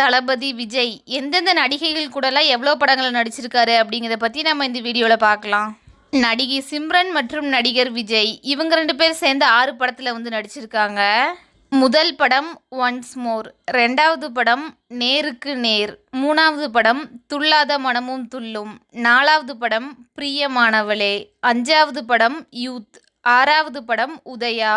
தளபதி விஜய் எந்தெந்த நடிகைகள் கூடலாம் எவ்வளோ படங்களில் நடிச்சிருக்காரு அப்படிங்கிறத பற்றி நம்ம இந்த வீடியோவில் பார்க்கலாம். நடிகை சிம்ரன் மற்றும் நடிகர் விஜய் இவங்க ரெண்டு பேர் சேர்ந்து ஆறு படத்தில் வந்து நடிச்சிருக்காங்க. முதல் படம் ஒன்ஸ் மோர் ரெண்டாவது படம் நேருக்கு நேர். மூணாவது படம் துள்ளாத மனமும் துள்ளும். நாலாவது படம் பிரியமானவளே. அஞ்சாவது படம் யூத். ஆறாவது படம் உதயா.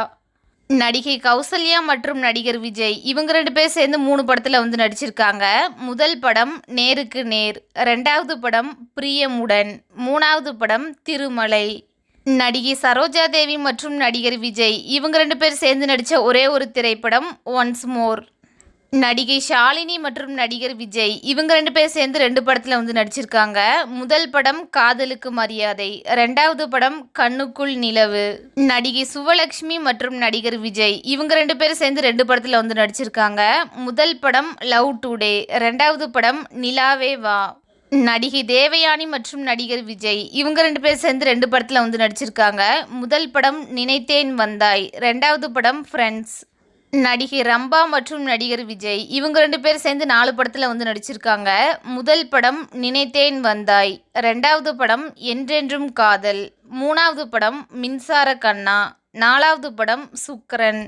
நடிகை கௌசல்யா மற்றும் நடிகர் விஜய் இவங்க ரெண்டு பேர் சேர்ந்து மூணு படத்தில் வந்து நடிச்சிருக்காங்க. முதல் படம் நேருக்கு நேர் ரெண்டாவது படம் பிரியமுடன் மூணாவது படம் திருமலை. நடிகை சரோஜா தேவி மற்றும் நடிகர் விஜய் இவங்க ரெண்டு பேர் சேர்ந்து நடித்த ஒரே ஒரு திரைப்படம் ஒன்ஸ் மோர் நடிகை ஷாலினி மற்றும் நடிகர் விஜய் இவங்க ரெண்டு பேர் சேர்ந்து ரெண்டு படத்தில் வந்து நடிச்சிருக்காங்க. முதல் படம் காதலுக்கு மரியாதை ரெண்டாவது படம் கண்ணுக்குள் நிலவு. நடிகை சுவலக்ஷ்மி மற்றும் நடிகர் விஜய் இவங்க ரெண்டு பேர் சேர்ந்து ரெண்டு படத்தில் வந்து நடிச்சிருக்காங்க. முதல் படம் லவ் டுடே ரெண்டாவது படம் நிலாவே வா. நடிகை தேவயானி மற்றும் நடிகர் விஜய் இவங்க ரெண்டு பேர் சேர்ந்து ரெண்டு படத்தில் வந்து நடிச்சிருக்காங்க. முதல் படம் நினைத்தேன் வந்தாய் ரெண்டாவது படம் ஃப்ரெண்ட்ஸ் நடிகை ரம்பா மற்றும் நடிகர் விஜய் இவங்க ரெண்டு பேர் சேர்ந்து நாலு படத்தில் வந்து நடிச்சிருக்காங்க. முதல் படம் நினைத்தேன் வந்தாய். ரெண்டாவது படம் என்றென்றும் காதல். மூணாவது படம் மின்சார கண்ணா. நாலாவது படம் சுக்கரன்.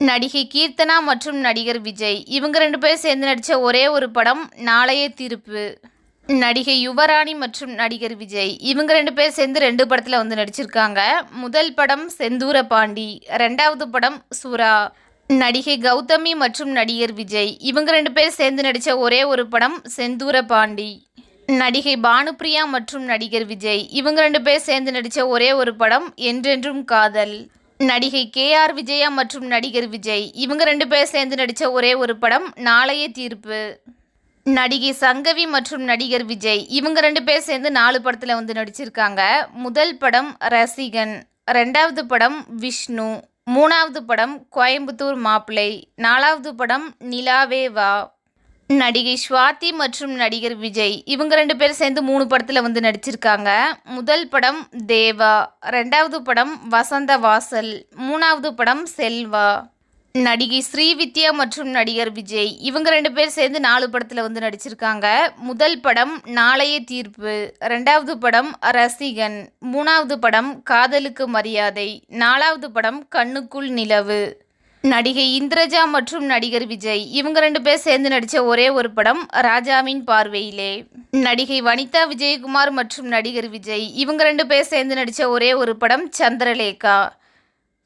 நடிகை கீர்த்தனா மற்றும் நடிகர் விஜய் இவங்க ரெண்டு பேர் சேர்ந்து நடித்த ஒரே ஒரு படம் நாளைய தீர்ப்பு. நடிகை யுவராணி மற்றும் நடிகர் விஜய் இவங்க ரெண்டு பேர் சேர்ந்து ரெண்டு படத்தில் வந்து நடிச்சிருக்காங்க. முதல் படம் செந்தூர பாண்டி ரெண்டாவது படம் சுறா நடிகை கௌதமி மற்றும் நடிகர் விஜய். இவங்க ரெண்டு பேர் சேர்ந்து நடித்த ஒரே ஒரு படம் செந்தூர பாண்டி. நடிகை பானுப்ரியா மற்றும் நடிகர் விஜய். இவங்க ரெண்டு பேர் சேர்ந்து நடித்த ஒரே ஒரு படம் என்றென்றும் காதல். நடிகை கே ஆர் விஜயா மற்றும் நடிகர் விஜய். இவங்க ரெண்டு பேர் சேர்ந்து நடித்த ஒரே ஒரு படம் நாளைய தீர்ப்பு. நடிகை சங்கவி மற்றும் நடிகர் விஜய். இவங்க ரெண்டு பேர் சேர்ந்து நாலு படத்தில் வந்து நடிச்சிருக்காங்க. முதல் படம் ரசிகன் ரெண்டாவது படம் விஷ்ணு. மூணாவது படம் கோயம்புத்தூர் மாப்பிள்ளை நாலாவது படம் நிலாவே வா. நடிகை ஸ்வாதி மற்றும் நடிகர் விஜய். இவங்க ரெண்டு பேரும் சேர்ந்து மூணு படத்தில் வந்து நடிச்சிருக்காங்க. முதல் படம் தேவா. ரெண்டாவது படம் வசந்த வாசல். மூணாவது படம் செல்வா. நடிகை ஸ்ரீவித்யா மற்றும் நடிகர் விஜய் இவங்க ரெண்டு பேர் சேர்ந்து நாலு படத்தில் வந்து நடிச்சிருக்காங்க. முதல் படம் நாளைய தீர்ப்பு ரெண்டாவது படம் ரசிகன் மூணாவது படம் காதலுக்கு மரியாதை நாலாவது படம் கண்ணுக்குள் நிலவு. நடிகை இந்திரஜா மற்றும் நடிகர் விஜய் இவங்க ரெண்டு பேர் சேர்ந்து நடித்த ஒரே ஒரு படம் ராஜாவின் பார்வையிலே. நடிகை வனிதா விஜயகுமார் மற்றும் நடிகர் விஜய் இவங்க ரெண்டு பேர் சேர்ந்து நடித்த ஒரே ஒரு படம் சந்திரலேகா.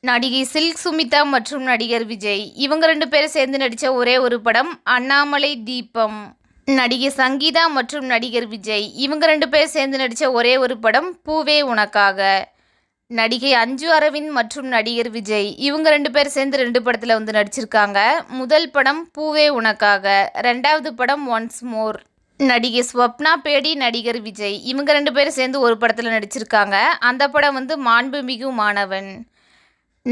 நடிகை சில்க் சுமிதா மற்றும் நடிகர் விஜய். இவங்க ரெண்டு பேரும் சேர்ந்து நடித்த ஒரே ஒரு படம் அண்ணாமலை தீபம். நடிகை சங்கீதா மற்றும் நடிகர் விஜய். இவங்க ரெண்டு பேர் சேர்ந்து நடித்த ஒரே ஒரு படம் பூவே உனக்காக. நடிகை அஞ்சு அரவிந்த் மற்றும் நடிகர் விஜய். இவங்க ரெண்டு பேர் சேர்ந்து ரெண்டு படத்தில் வந்து நடிச்சிருக்காங்க. முதல் படம் பூவே உனக்காக. ரெண்டாவது படம் ஒன்ஸ் மோர். நடிகை ஸ்வப்னா பேடி நடிகர் விஜய். இவங்க ரெண்டு பேரும் சேர்ந்து ஒரு படத்தில் நடிச்சிருக்காங்க. அந்த படம் வந்து மாண்புமிகு மாணவன்.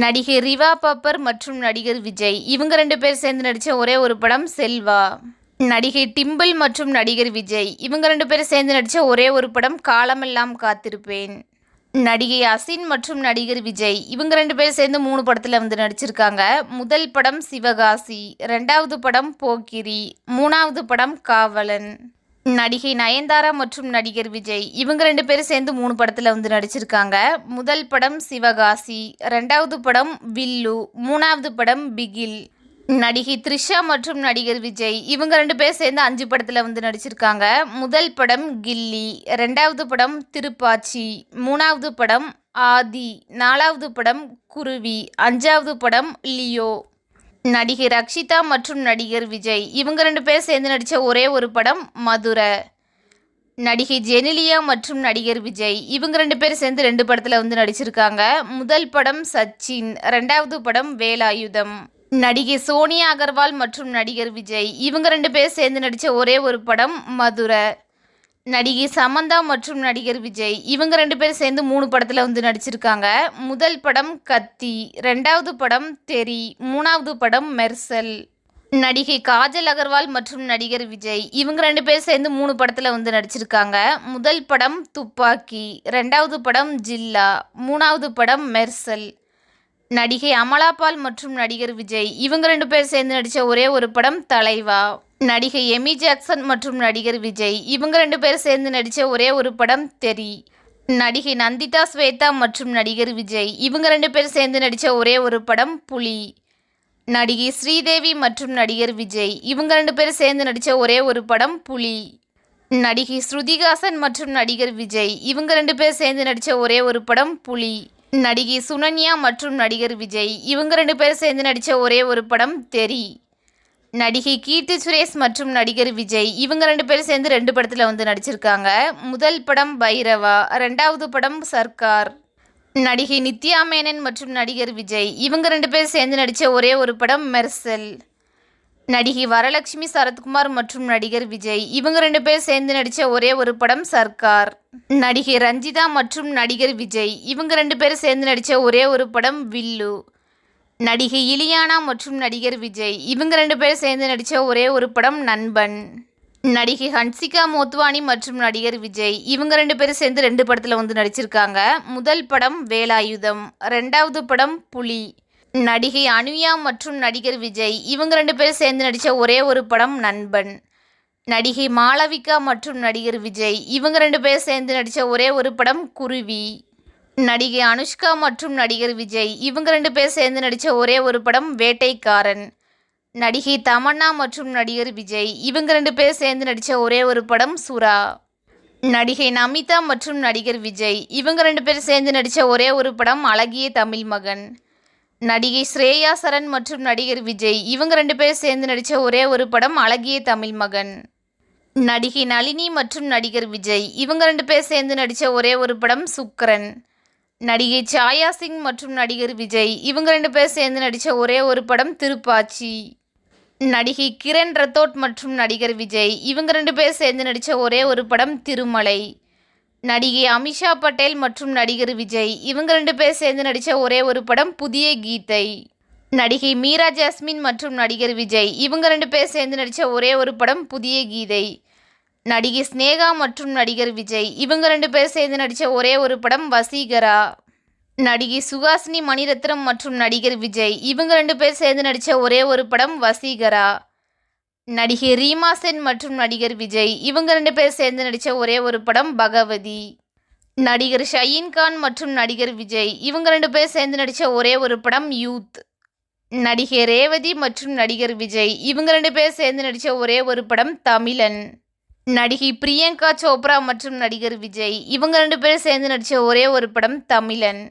நடிகை ரிவா பாப்பர் மற்றும் நடிகர் விஜய். இவங்க ரெண்டு பேர் சேர்ந்து நடித்த ஒரே ஒரு படம் செல்வா. நடிகை டிம்பிள் மற்றும் நடிகர் விஜய். இவங்க ரெண்டு பேரும் சேர்ந்து நடித்த ஒரே ஒரு படம் காலமெல்லாம் காத்திருப்பேன். நடிகை அசின் மற்றும் நடிகர் விஜய். இவங்க ரெண்டு பேரும் சேர்ந்து மூணு படத்தில் வந்து நடிச்சிருக்காங்க. முதல் படம் சிவகாசி ரெண்டாவது படம் போக்கிரி மூணாவது படம் காவலன். நடிகை நயன்தாரா மற்றும் நடிகர் விஜய் இவங்க ரெண்டு பேரும் சேர்ந்து மூணு படத்தில் வந்து நடிச்சிருக்காங்க. முதல் படம் சிவகாசி ரெண்டாவது படம் வில்லு மூணாவது படம் பிகில். நடிகை த்ரிஷா மற்றும் நடிகர் விஜய் இவங்க ரெண்டு பேர் சேர்ந்து அஞ்சு படத்தில் வந்து நடிச்சிருக்காங்க. முதல் படம் கில்லி ரெண்டாவது படம் திருப்பாச்சி மூணாவது படம் ஆதி நாலாவது படம் குருவி அஞ்சாவது படம் லியோ. நடிகை ரக்ஷிதா மற்றும் நடிகர் விஜய். இவங்க ரெண்டு பேர் சேர்ந்து நடித்த ஒரே ஒரு படம் மதுரை. நடிகை ஜெனிலியா மற்றும் நடிகர் விஜய். இவங்க ரெண்டு பேர் சேர்ந்து ரெண்டு படத்தில் வந்து நடிச்சிருக்காங்க. முதல் படம் சச்சின் ரெண்டாவது படம் வேலாயுதம். நடிகை சோனியா அகர்வால் மற்றும் நடிகர் விஜய். இவங்க ரெண்டு பேர் சேர்ந்து நடித்த ஒரே ஒரு படம் மதுரை. நடிகை சமந்தா மற்றும் நடிகர் விஜய் இவங்க ரெண்டு பேரும் சேர்ந்து மூணு படத்தில் வந்து நடிச்சிருக்காங்க. முதல் படம் கத்தி ரெண்டாவது படம் தெரி மூணாவது படம் மெர்சல். நடிகை காஜல் அகர்வால் மற்றும் நடிகர் விஜய் இவங்க ரெண்டு பேரும் சேர்ந்து மூணு படத்தில் வந்து நடிச்சிருக்காங்க. முதல் படம் துப்பாக்கி ரெண்டாவது படம் ஜில்லா மூணாவது படம் மெர்சல். நடிகை அமலாபால் மற்றும் நடிகர் விஜய் இவங்க ரெண்டு பேர் சேர்ந்து நடித்த ஒரே ஒரு படம் தலைவா. நடிகை எமி ஜாக்சன் மற்றும் நடிகர் விஜய் இவங்க ரெண்டு பேர் சேர்ந்து நடித்த ஒரே ஒரு படம் தெரி. நடிகை நந்திதா ஸ்வேதா மற்றும் நடிகர் விஜய் இவங்க ரெண்டு பேர் சேர்ந்து நடித்த ஒரே ஒரு படம் புலி. நடிகை ஸ்ரீதேவி மற்றும் நடிகர் விஜய் இவங்க ரெண்டு பேரும் சேர்ந்து நடித்த ஒரே ஒரு படம் புலி. நடிகை ஸ்ருதிகாசன் மற்றும் நடிகர் விஜய் இவங்க ரெண்டு பேர் சேர்ந்து நடித்த ஒரே ஒரு படம் புலி. நடிகை சுனன்யா மற்றும் நடிகர் விஜய் இவங்க ரெண்டு பேரும் சேர்ந்து நடித்த ஒரே ஒரு படம் தெரி. நடிகை கீர்த்தி சுரேஷ் மற்றும் நடிகர் விஜய் இவங்க ரெண்டு பேரும் சேர்ந்து ரெண்டு படத்தில் வந்து நடிச்சிருக்காங்க. முதல் படம் பைரவா ரெண்டாவது படம் சர்க்கார் நடிகை நித்யா மேனன் மற்றும் நடிகர் விஜய் இவங்க ரெண்டு பேரும் சேர்ந்து நடித்த ஒரே ஒரு படம் மெர்சல். நடிகை வரலட்சுமி சரத்குமார் மற்றும் நடிகர் விஜய். இவங்க ரெண்டு பேரும் சேர்ந்து நடித்த ஒரே ஒரு படம் சர்க்கார். நடிகை ரஞ்சிதா மற்றும் நடிகர் விஜய். இவங்க ரெண்டு பேரும் சேர்ந்து நடித்த ஒரே ஒரு படம் வில்லு. நடிகை இலியானா மற்றும் நடிகர் விஜய். இவங்க ரெண்டு பேரும் சேர்ந்து நடித்த ஒரே ஒரு படம் நண்பன். நடிகை ஹன்சிகா மோத்வானி மற்றும் நடிகர் விஜய். இவங்க ரெண்டு பேரும் சேர்ந்து ரெண்டு படத்தில் வந்து நடிச்சிருக்காங்க. முதல் படம் வேலாயுதம் ரெண்டாவது படம் புலி. நடிகை அனுயா மற்றும் நடிகர் விஜய் இவங்க ரெண்டு பேரும் சேர்ந்து நடித்த ஒரே ஒரு படம் நண்பன். நடிகை மாளவிகா மற்றும் நடிகர் விஜய் இவங்க ரெண்டு பேரும் சேர்ந்து நடித்த ஒரே ஒரு படம் குருவி. நடிகை அனுஷ்கா மற்றும் நடிகர் விஜய் இவங்க ரெண்டு பேர் சேர்ந்து நடித்த ஒரே ஒரு படம் வேட்டைக்காரன். நடிகை தமன்னா மற்றும் நடிகர் விஜய் இவங்க ரெண்டு பேர் சேர்ந்து நடித்த ஒரே ஒரு படம் சுறா. நடிகை நமிதா மற்றும் நடிகர் விஜய் இவங்க ரெண்டு பேர் சேர்ந்து நடித்த ஒரே ஒரு படம் அழகிய தமிழ் மகன். நடிகை ஸ்ரேயா சரண் மற்றும் நடிகர் விஜய் இவங்க ரெண்டு பேர் சேர்ந்து நடித்த ஒரே ஒரு படம் அழகிய தமிழ் மகன். நடிகை நளினி மற்றும் நடிகர் விஜய் இவங்க ரெண்டு பேர் சேர்ந்து நடித்த ஒரே ஒரு படம் சுக்கரன். நடிகை சாயா சிங் மற்றும் நடிகர் விஜய் இவங்க ரெண்டு பேர் சேர்ந்து நடித்த ஒரே ஒரு படம் திருப்பாச்சி. நடிகை கிரண் ரத்தோட் மற்றும் நடிகர் விஜய் இவங்க ரெண்டு பேர் சேர்ந்து நடித்த ஒரே ஒரு படம் திருமலை. நடிகை அமிஷா பட்டேல் மற்றும் நடிகர் விஜய். இவங்க ரெண்டு பேர் சேர்ந்து நடித்த ஒரே ஒரு படம் புதிய கீதை. நடிகை மீரா ஜாஸ்மின் மற்றும் நடிகர் விஜய். இவங்க ரெண்டு பேர் சேர்ந்து நடித்த ஒரே ஒரு படம் புதிய கீதை. நடிகை ஸ்னேகா மற்றும் நடிகர் விஜய். இவங்க ரெண்டு பேர் சேர்ந்து நடித்த ஒரே ஒரு படம் வசீகரா. நடிகை சுகாசினி மணிரத்னம் மற்றும் நடிகர் விஜய். இவங்க ரெண்டு பேர் சேர்ந்து நடித்த ஒரே ஒரு படம் வசீகரா. நடிகை ரீமா சென் மற்றும் நடிகர் விஜய் இவங்க ரெண்டு பேர் சேர்ந்து நடித்த ஒரே ஒரு படம் பகவதி. நடிகர் ஷயீன் கான் மற்றும் நடிகர் விஜய் இவங்க ரெண்டு பேர் சேர்ந்து நடித்த ஒரே ஒரு படம் யூத். நடிகை ரேவதி மற்றும் நடிகர் விஜய் இவங்க ரெண்டு பேர் சேர்ந்து நடித்த ஒரே ஒரு படம் தமிழன். நடிகை பிரியங்கா சோப்ரா மற்றும் நடிகர் விஜய் இவங்க ரெண்டு பேரும் சேர்ந்து நடித்த ஒரே ஒரு படம் தமிழன்.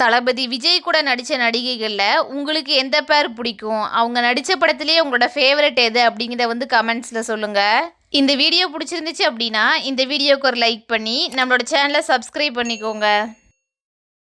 தளபதி விஜய் கூட நடித்த நடிகைகளில் உங்களுக்கு எந்த பேர் பிடிக்கும்? அவங்க நடித்த படத்துலேயே உங்களோட ஃபேவரட் எது அப்படிங்கிறத வந்து கமெண்ட்ஸில் சொல்லுங்கள் இந்த வீடியோ பிடிச்சிருந்துச்சு அப்படின்னா இந்த வீடியோக்கு ஒரு லைக் பண்ணி நம்மளோட சேனலை சப்ஸ்கிரைப் பண்ணிக்கோங்க.